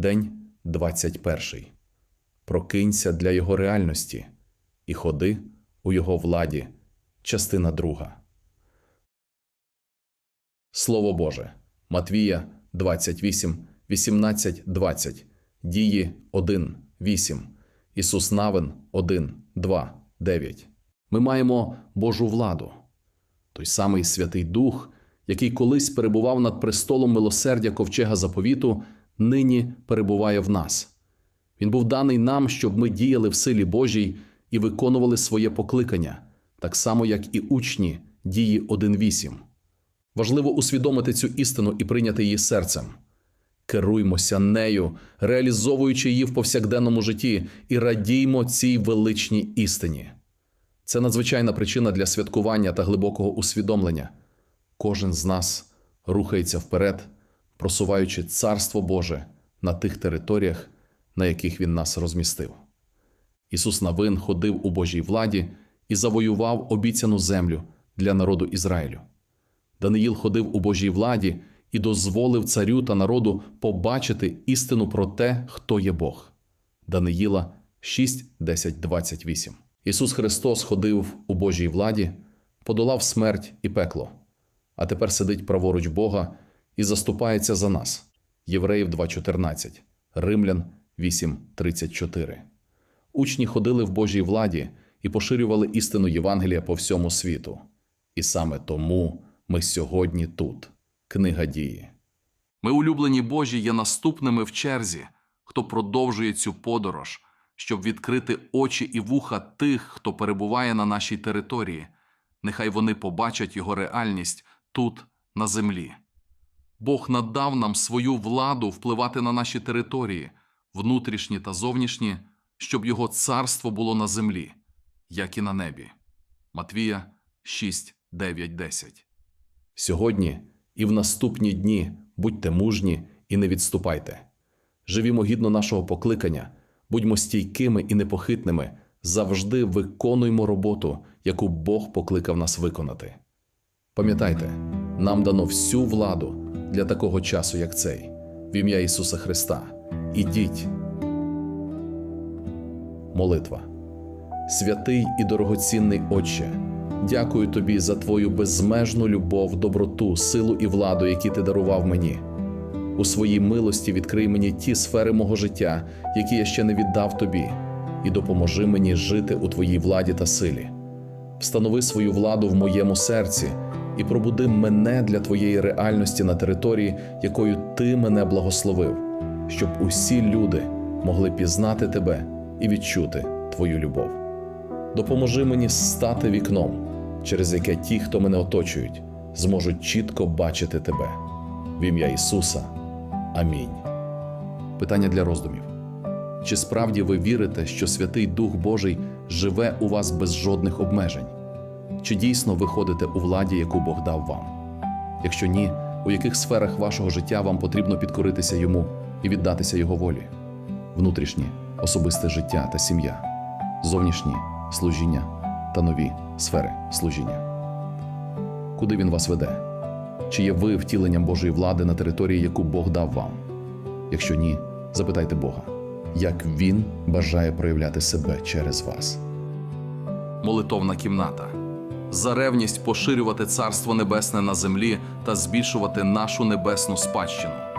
День 21. Прокинься для його реальності і ходи у його владі. Частина 2. Слово Боже. Матвія 28, 18, 20. Дії 1, 8. Ісус Навин 1, 2, 9. Ми маємо Божу владу. Той самий Святий Дух, який колись перебував над престолом милосердя ковчега заповіту, нині перебуває в нас. Він був даний нам, щоб ми діяли в силі Божій і виконували своє покликання, так само, як і учні дії 1.8. Важливо усвідомити цю істину і прийняти її серцем. Керуймося нею, реалізовуючи її в повсякденному житті, і радіймо цій величній істині. Це надзвичайна причина для святкування та глибокого усвідомлення. Кожен з нас рухається вперед, просуваючи Царство Боже на тих територіях, на яких Він нас розмістив. Ісус Навин ходив у Божій владі і завоював обіцяну землю для народу Ізраїлю. Даниїл ходив у Божій владі і дозволив царю та народу побачити істину про те, хто є Бог. Даниїла 6, 10, 28. Ісус Христос ходив у Божій владі, подолав смерть і пекло, а тепер сидить праворуч Бога і заступається за нас. Євреїв 2.14, Римлян 8.34. Учні ходили в Божій владі і поширювали істину Євангелія по всьому світу. І саме тому ми сьогодні тут. Книга дії. Ми, улюблені Божі, є наступними в черзі, хто продовжує цю подорож, щоб відкрити очі і вуха тих, хто перебуває на нашій території. Нехай вони побачать його реальність тут, на землі. Бог надав нам свою владу впливати на наші території, внутрішні та зовнішні, щоб його царство було на землі, як і на небі. Матвія 6, 9, 10. Сьогодні і в наступні дні будьте мужні і не відступайте. Живімо гідно нашого покликання, будьмо стійкими і непохитними, завжди виконуймо роботу, яку Бог покликав нас виконати. Пам'ятайте, нам дано всю владу для такого часу, як цей, в ім'я Ісуса Христа. Ідіть. Молитва. Святий і дорогоцінний Отче, дякую тобі за твою безмежну любов, доброту, силу і владу, які ти дарував мені. У своїй милості відкрий мені ті сфери мого життя, які я ще не віддав тобі, і допоможи мені жити у твоїй владі та силі. Встанови свою владу в моєму серці і пробуди мене для твоєї реальності на території, якою ти мене благословив, щоб усі люди могли пізнати тебе і відчути твою любов. Допоможи мені стати вікном, через яке ті, хто мене оточують, зможуть чітко бачити тебе. В ім'я Ісуса. Амінь. Питання для роздумів. Чи справді ви вірите, що Святий Дух Божий живе у вас без жодних обмежень? Чи дійсно ви ходите у владі, яку Бог дав вам? Якщо ні, у яких сферах вашого життя вам потрібно підкоритися йому і віддатися його волі? Внутрішнє, особисте життя та сім'я, зовнішні служіння та нові сфери служіння. Куди він вас веде? Чи є ви втіленням Божої влади на території, яку Бог дав вам? Якщо ні, запитайте Бога, як Він бажає проявляти себе через вас. Молитовна кімната. За ревність поширювати Царство Небесне на землі та збільшувати нашу небесну спадщину.